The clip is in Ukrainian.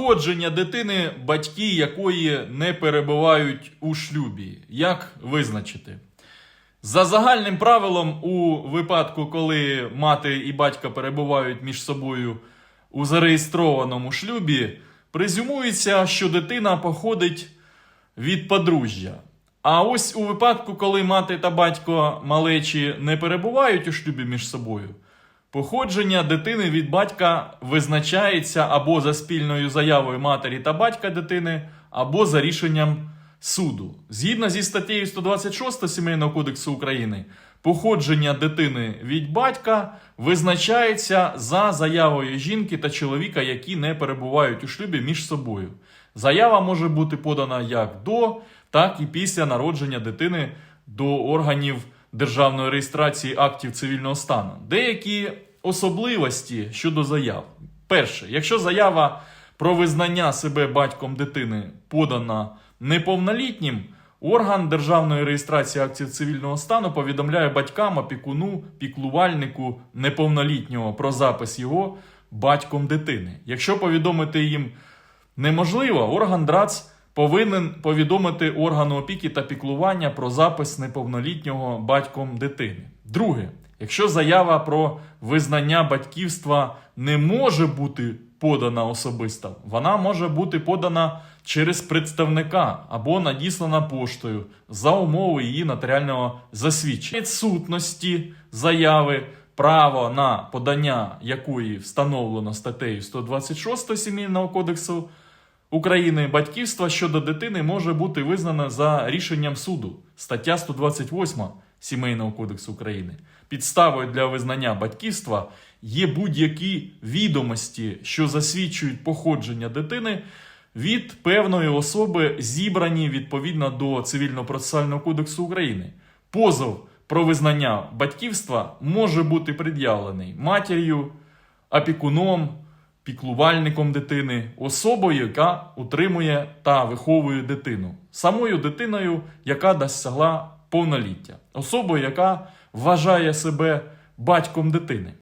Походження дитини, батьки якої не перебувають у шлюбі. Як визначити? За загальним правилом, у випадку, коли мати і батько перебувають між собою у зареєстрованому шлюбі, презюмується, що дитина походить від подружжя. А ось у випадку, коли мати та батько малечі не перебувають у шлюбі між собою, походження дитини від батька визначається або за спільною заявою матері та батька дитини, або за рішенням суду. Згідно зі статтею 126 Сімейного кодексу України, походження дитини від батька визначається за заявою жінки та чоловіка, які не перебувають у шлюбі між собою. Заява може бути подана як до, так і після народження дитини до органів державної реєстрації актів цивільного стану. Деякі особливості щодо заяв. Перше, якщо заява про визнання себе батьком дитини подана неповнолітнім, орган державної реєстрації актів цивільного стану повідомляє батькам, опікуну, піклувальнику неповнолітнього про запис його батьком дитини. Якщо повідомити їм неможливо, орган ДРАЦ повинен повідомити органу опіки та піклування про запис неповнолітнього батьком дитини. Друге, якщо заява про визнання батьківства не може бути подана особисто, вона може бути подана через представника або надіслана поштою за умови її нотаріального засвідчення. Відсутності заяви право на подання якої встановлено статтею 126 Сімейного кодексу України батьківство щодо дитини може бути визнано за рішенням суду. Стаття 128 Сімейного кодексу України. Підставою для визнання батьківства є будь-які відомості, що засвідчують походження дитини від певної особи, зібрані відповідно до Цивільно-процесуального кодексу України. Позов про визнання батьківства може бути пред'явлений матір'ю, опікуном, піклувальником дитини, особою, яка утримує та виховує дитину, самою дитиною, яка досягла повноліття, особою, яка вважає себе батьком дитини.